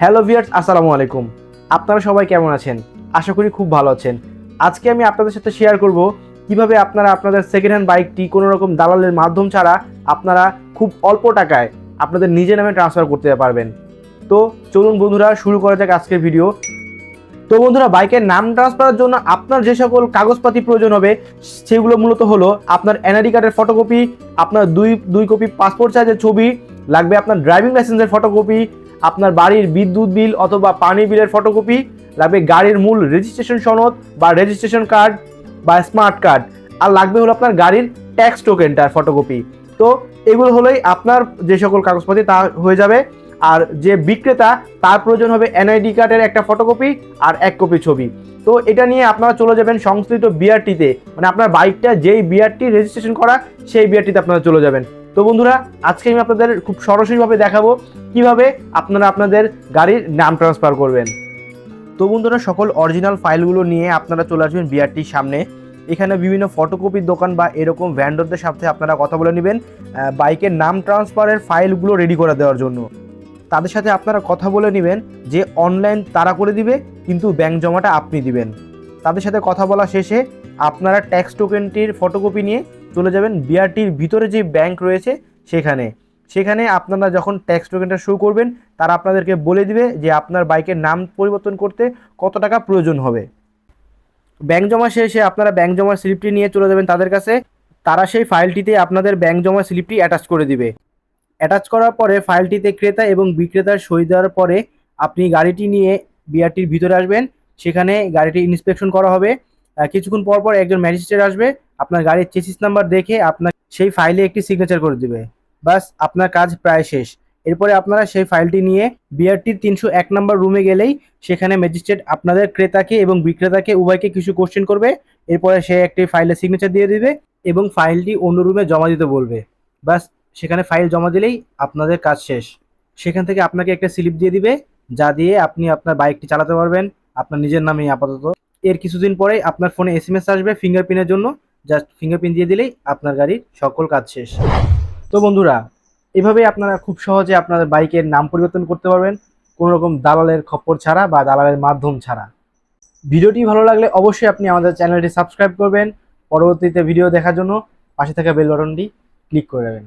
Hello viewers আসসালামু আলাইকুম। আপনারা সবাই কেমন আছেন? আশা করি খুব ভালো আছেন। আজকে আমি আপনাদের সাথে শেয়ার করব কীভাবে আপনারা আপনাদের সেকেন্ড হ্যান্ড বাইকটি কোনো রকম দালালের মাধ্যম ছাড়া আপনারা খুব অল্প টাকায় আপনাদের নিজের নামে ট্রান্সফার করতে পারবেন। তো চলুন বন্ধুরা, শুরু করা যাক আজকের ভিডিও তো বন্ধুরা বাইকের নাম ট্রান্সফারের জন্য আপনার যে সকল কাগজপাতি প্রয়োজন হবে, সেগুলো মূলত হলো আপনার এনআইডি কার্ডের ফটোকপি আপনার দুই দুই কপি পাসপোর্ট সাইজের ছবি, লাগবে আপনার ড্রাইভিং লাইসেন্সের ফটোকপি আপনার বাড়ির বিদ্যুৎ বিল অথবা পানি বিলের ফটোকপি লাগবে গাড়ির মূল রেজিস্ট্রেশন সনদ বা রেজিস্ট্রেশন কার্ড বা স্মার্ট কার্ড আর লাগবে হলো আপনার গাড়ির ট্যাক্স টোকেনটার ফটোকপি তো এগুলো হলোই আপনার যে সকল কাগজপাতি তা হয়ে যাবে। আর যে বিক্রেতা, তার প্রয়োজন হবে এনআইডি কার্ডের একটা ফটোকপি আর এক কপি ছবি। তো এটা নিয়ে আপনারা চলে যাবেন সংশ্লিষ্ট বিআরটিতে মানে আপনার বাইকটা যেই বিআরটি রেজিস্ট্রেশন করা, সেই বিআরটিতে আপনারা চলে যাবেন। তো বন্ধুরা, আজকে আমি আপনাদের খুব সরাসরিভাবে দেখাবো কীভাবে আপনারা আপনাদের গাড়ির নাম ট্রান্সফার করবেন? তো বন্ধুরা, সকল অরিজিনাল ফাইলগুলো নিয়ে আপনারা চলে আসবেন বিআরটির সামনে। এখানে বিভিন্ন ফটোকপির দোকান বা এরকম ভ্যান্ডরদের সাথে আপনারা কথা বলে নেবেন বাইকের নাম ট্রান্সফারের ফাইলগুলো রেডি করে দেওয়ার জন্য। তাদের সাথে আপনারা কথা বলে নেবেন যে অনলাইন তারা করে দিবে, কিন্তু ব্যাংক জমাটা আপনি দিবেন। তাদের সাথে কথা বলা শেষে আপনারা ট্যাক্স টোকেনটির ফটোকপি নিয়ে চলে যাবেন বিআরটির ভিতরে যে ব্যাংক রয়েছে, সেখানে। সেখানে আপনারা যখন ট্যাক্স টোকেনটা শো করবেন, তারা আপনাদেরকে বলে দিবে যে আপনার বাইকের নাম পরিবর্তন করতে কত টাকা প্রয়োজন হবে। ব্যাংক জমা শেষে আপনারা ব্যাংক জমার স্লিপটি নিয়ে চলে যাবেন তাদের কাছে। তারা সেই ফাইলটিতে আপনাদের ব্যাংক জমা স্লিপটি অ্যাটাচ করে দিবে। অ্যাটাচ করার পরে ফাইলটিতে ক্রেতা এবং বিক্রেতার সই দেওয়ার পরে আপনি গাড়িটি নিয়ে বিআরটির ভিতরে আসবেন। সেখানে গাড়িটি ইন্সপেকশন করা হবে। কিছুক্ষণ পর পর একজন ম্যাজিস্ট্রেট আসবে। আপনার গাড়ির চেসিস নাম্বার দেখে আপনার সেই ফাইলে একটি সিগনেচার করে দিবে। বাস আপনার কাজ প্রায় শেষ। এরপরে আপনারা সেই ফাইলটি নিয়ে বিআরটির তিনশো এক নম্বর রুমে গেলেই সেখানে ম্যাজিস্ট্রেট আপনাদের ক্রেতাকে এবং বিক্রেতাকে, উভয়কে কিছু কোশ্চেন করবে। এরপরে সে একটি ফাইলে সিগনেচার দিয়ে দিবে এবং ফাইলটি অন্য রুমে জমা দিতে বলবে। বাস সেখানে ফাইল জমা দিলেই আপনাদের কাজ শেষ। সেখান থেকে আপনাকে একটা স্লিপ দিয়ে দিবে, যা দিয়ে আপনি আপনার বাইকটি চালাতে পারবেন। আপনার নিজের নামে আপাতত। এর কিছুদিন পরেই আপনার ফোনে এস আসবে ফিঙ্গারপ্রিন্টের জন্য। জাস্ট ফিঙ্গারপ্রিন্ট দিয়ে দিলেই আপনার গাড়ির সকল কাজ শেষ। তো বন্ধুরা এভাবে আপনারা খুব সহজে আপনাদের বাইকের নাম পরিবর্তন করতে পারবেন কোনো রকম দালালের খপ্পর ছাড়া বা দালালের মাধ্যম ছাড়া। ভিডিওটি ভালো লাগলে অবশ্যই আপনি আমাদের চ্যানেলটি সাবস্ক্রাইব করবেন, পরবর্তীতে ভিডিও দেখার জন্য পাশে থাকা বেল বাটনটি ক্লিক করে দেবেন।